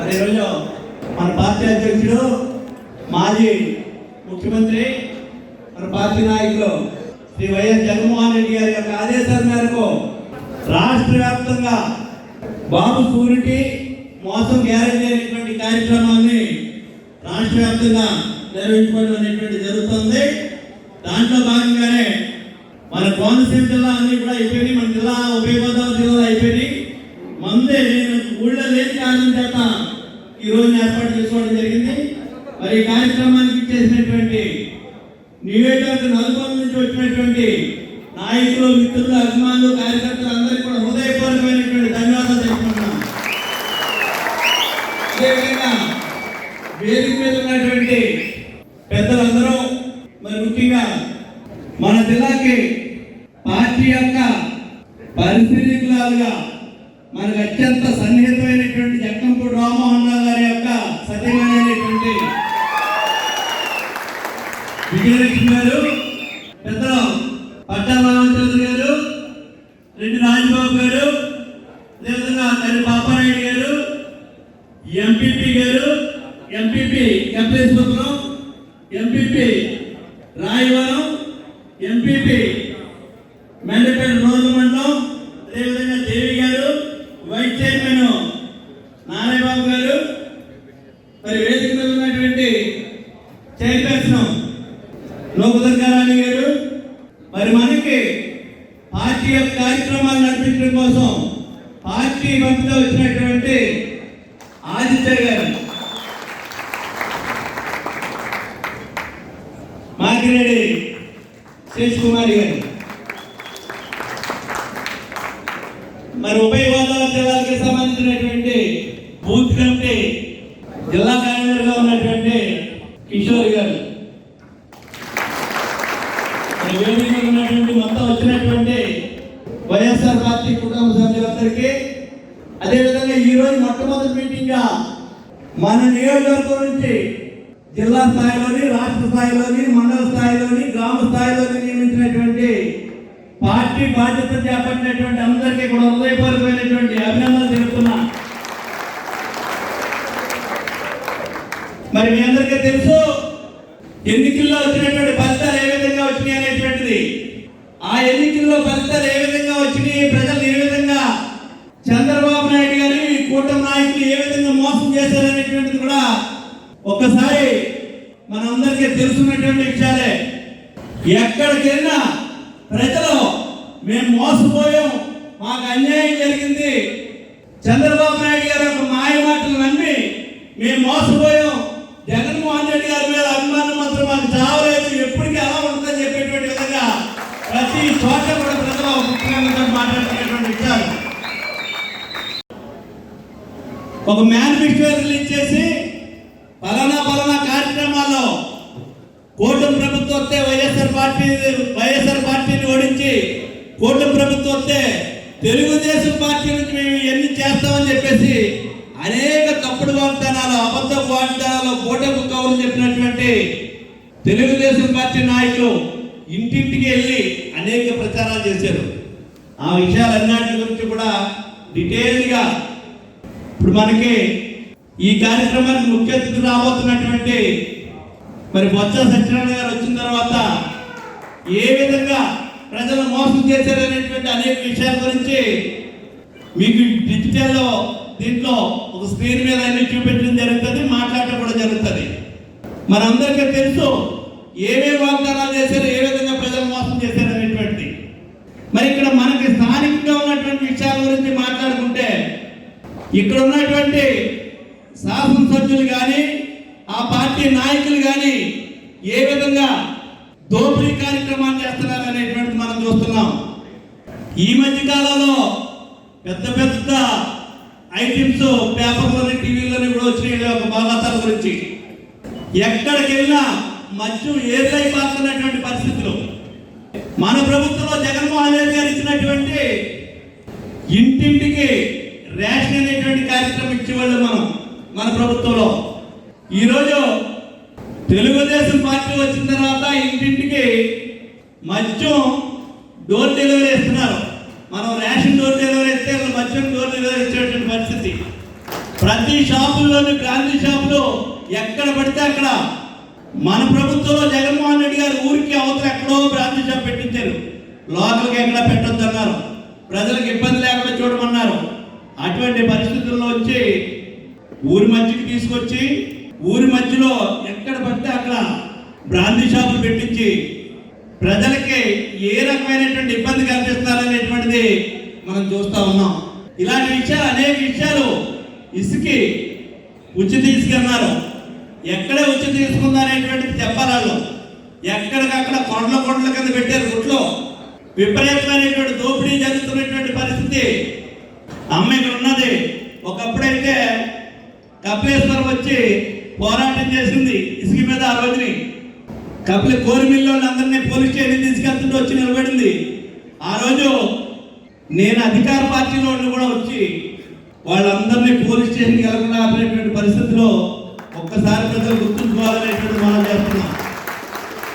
మరి ఈరోజు మన పార్టీ అధ్యక్షుడు మాజీ ముఖ్యమంత్రి మన పార్టీ నాయకులు శ్రీ వైఎస్ జగన్మోహన్ రెడ్డి గారి యొక్క ఆదేశాల మేరకు రాష్ట్ర వ్యాప్తంగా బాబు సూరిటీ మోసం గ్యారెంటీ అనేటువంటి కార్యక్రమాన్ని రాష్ట్ర వ్యాప్తంగా నిర్వహించుకోవడం అనేటువంటి జరుగుతుంది. దాంట్లో భాగంగానే మన కోనసీమ జిల్లా అన్ని కూడా అయిపోయినాయి. మన జిల్లా ఉభయ గోదావరి జిల్లాలో అయిపోయినాయి. మందే నేను ఊళ్ళో లేని కారణం చేత ఈ రోజు ఏర్పాటు చేసుకోవడం జరిగింది. మరి ఈ కార్యక్రమానికి ఇచ్చేసినటువంటి నివేదిక నలుగురు నుంచి వచ్చినటువంటి నాయకులు మిత్రులు అభిమానులు కార్యకర్తలు అందరికీ కూడా హృదయపూర్వకమైనటువంటి ధన్యవాదాలు తెలుపుకుంటున్నాను అదేవిధంగా వేదిక మీద ఉన్నటువంటి పెద్దలందరూ మరి ముఖ్యంగా మన జిల్లాకి పార్టీ యొక్క పరిశీలకులుగా మనకు అత్యంత సన్నిహితమైన పట్టాల గారు రెడ్డి రాజబాబు గారు అదేవిధంగా తల్లి పాపారాయుడు గారు ఎంపీపీ గారు ఎంపీపీ ఎంపీపురం ఎంపీపీ రాయవరం ఎంపీపీ మెండపేట రోజు మండలం అదేవిధంగా దేవి గారు వైస్ చైర్మన్ నారాయణబాబు గారు మరి వేదిక మీద ఉన్నటువంటి చైర్పర్సన్ లోకదర్గారాణి గారు మరి మనకి పార్టీ యొక్క కార్యక్రమాలు నడిపించడం కోసం అతిథిగా వచ్చినటువంటి ఆదిత్య గారు. మార్గిరెడ్డి శేష్ కుమారి గారు. మరి ఉభయ గోదావరి జిల్లాకి సంబంధించినటువంటి బూత్ కమిటీ జిల్లా కార్యదర్శిగా ఉన్నటువంటి కిషోర్ గారు. మరి వేదిక ఉన్నటువంటి మొత్తం వచ్చినటువంటి వైఎస్ఆర్ పార్టీ కుటుంబ సభ్యులందరికీ అదేవిధంగా ఈరోజు మొట్టమొదటి మీటింగ్గా మన నియోజకవర్గం నుంచి జిల్లా స్థాయిలోని రాష్ట్ర స్థాయిలోని మండల స్థాయిలోని గ్రామ స్థాయిలోని నియమించినటువంటి పార్టీ బాధ్యత చేపట్టినటువంటి అందరికీ కూడా హృదయపూర్వకమైనటువంటి అభినందనలు తెలుపుతున్నా. మరి మీ అందరికీ తెలుసు ఎన్నికల్లో వచ్చినటువంటి ఫలితాలు ఏ విధంగా వచ్చినాయి అనేటువంటిది ఆ ఎన్నికల్లో ఫలితాలు ఏ విధంగా వచ్చినాయి ప్రజలు ఏ విధంగా చంద్రబాబు నాయుడు గారు ఈ కూటమి నాయకులు ఏ విధంగా మోసం చేశారనేటువంటిది కూడా ఒక్కసారి మనందరికీ తెలుసున్నటువంటి విషయాలే ఎక్కడికి వెళ్ళినా ప్రజలు మేము మోసపోయాం మాకు అన్యాయం జరిగింది. చంద్రబాబు నాయుడు గారు ఒక మాయ మాటలు నమ్మి మేము మోసపోయాం. జగన్మోహన్ రెడ్డి గారి మీద అభిమానం మాత్రం మాకు చావలేదు. ఎప్పటికీ అలా ఉంటుందని చెప్పేటువంటి విధంగా ప్రతి చోట కూడా ప్రజలు ముఖ్యంగా మాట్లాడుతున్నటువంటి విషయాలు ఒక మేనిఫెస్టో రిలీజ్ చేసి పలానా పలానా కార్యక్రమాల్లో కూటమి ప్రభుత్వం వస్తే వైఎస్ఆర్ పార్టీ వైఎస్ఆర్ పార్టీని ఓడించి కూటమి ప్రభుత్వం వస్తే తెలుగుదేశం పార్టీ నుంచి మేము ఇవన్నీ చేస్తామని చెప్పేసి అనేక తప్పుడు వాగ్దానాలు అబద్ధ వాగ్దానాలు కూటమి కవులు చెప్పినటువంటి తెలుగుదేశం పార్టీ నాయకులు ఇంటింటికి వెళ్ళి అనేక ప్రచారాలు చేశారు. ఆ విషయాలన్నిటి గురించి కూడా డీటెయిల్గా ఇప్పుడు మనకి ఈ కార్యక్రమానికి ముఖ్య అతిథి రాబోతున్నటువంటి మరి బొత్స సత్యనారాయణ గారు వచ్చిన తర్వాత ఏ విధంగా ప్రజలు మోసం చేశారనేటువంటి అనేక విషయాల గురించి మీకు డిజిటల్లో దీంట్లో ఒక స్క్రీన్ మీద అన్ని చూపించడం జరుగుతుంది మాట్లాడటం కూడా జరుగుతుంది. మనందరికీ తెలుసు ఏమేమి వాగ్దానాలు చేశారు ఏ విధంగా ప్రజలు మోసం చేశారు మరి ఇక్కడ మనకి స్థానికంగా ఉన్నటువంటి విషయాల గురించి మాట్లాడుకుంటే ఇక్కడ ఉన్నటువంటి శాసనసభ్యులు కానీ పార్టీ నాయకులు కానీ ఏ విధంగా దోపిడీ కార్యక్రమాలు చేస్తున్నారు అనేటువంటి మనం చూస్తున్నాం. ఈ మధ్య కాలంలో పెద్ద పెద్ద ఐటమ్స్ పేపర్లోని టీవీలోని కూడా వచ్చినాయి. ఒక బాగాతాల గురించి. ఎక్కడికి వెళ్ళినా మద్యం ఏదై పారుతున్నటువంటి పరిస్థితులు. మన ప్రభుత్వంలో జగన్మోహన్ రెడ్డి గారు ఇచ్చినటువంటి ఇంటింటికి రేషన్ అనేటువంటి కార్యక్రమం ఇచ్చేవాళ్ళు మనం మన ప్రభుత్వంలో. ఈరోజు తెలుగుదేశం పార్టీ వచ్చిన తర్వాత ఇంటింటికి మద్యం డోర్ డెలివరీ ఇస్తున్నారు మనం రేషన్ డోర్ డెలివరీ ఇస్తే మద్యం డోర్ డెలివరీ ఇచ్చేటువంటి పరిస్థితి. ప్రతి షాపుల్లోని గాంధీ షాపులో ఎక్కడ పడితే అక్కడ మన ప్రభుత్వంలో జగన్మోహన్ రెడ్డి గారు ఊరికి అవతల ఎక్కడో బ్రాంతి షాప్ పెట్టించారు. లోకల్కి ఎక్కడ పెట్టొద్దు అన్నారు. ప్రజలకు ఇబ్బంది లేకుండా చూడమన్నారు. అటువంటి పరిస్థితుల్లో వచ్చి ఊరి మధ్యకి తీసుకొచ్చి ఊరి మధ్యలో ఎక్కడ పడితే అక్కడ బ్రాంతి షాపులు పెట్టించి ప్రజలకి ఏ రకమైనటువంటి ఇబ్బంది కల్పిస్తారనేటువంటిది మనం చూస్తూ ఉన్నాం. ఇలాంటి విషయాలు అనేక విషయాలు ఇసుకి ఉచిత తీసుకున్నారు ఎక్కడే ఉచిత తీసుకుందనేటువంటిది చెప్పాలి వాళ్ళు ఎక్కడికక్కడ కొండల కొండల కింద పెట్టారు గుట్లో. విపరీతమైనటువంటి దోపిడీ జరుగుతున్నటువంటి పరిస్థితి. అమ్మ ఇక్కడ ఉన్నది. ఒకప్పుడైతే కపిలేశ్వరం వచ్చి పోరాటం చేసింది ఇసుక మీద ఆ రోజుని. కపిల కోరిమిల్లో అందరినీ పోలీస్ స్టేషన్ తీసుకెళ్తుంటే వచ్చి నిలబడింది. ఆ రోజు నేను అధికార పార్టీలో కూడా వచ్చి వాళ్ళందరినీ పోలీస్ స్టేషన్కి వెళ్ళకుండా ఆపినటువంటి పరిస్థితిలో ఒక్కసారి ప్రజలు గుర్తుంచుకోవాలనేటువంటి మనం చేస్తున్నాం.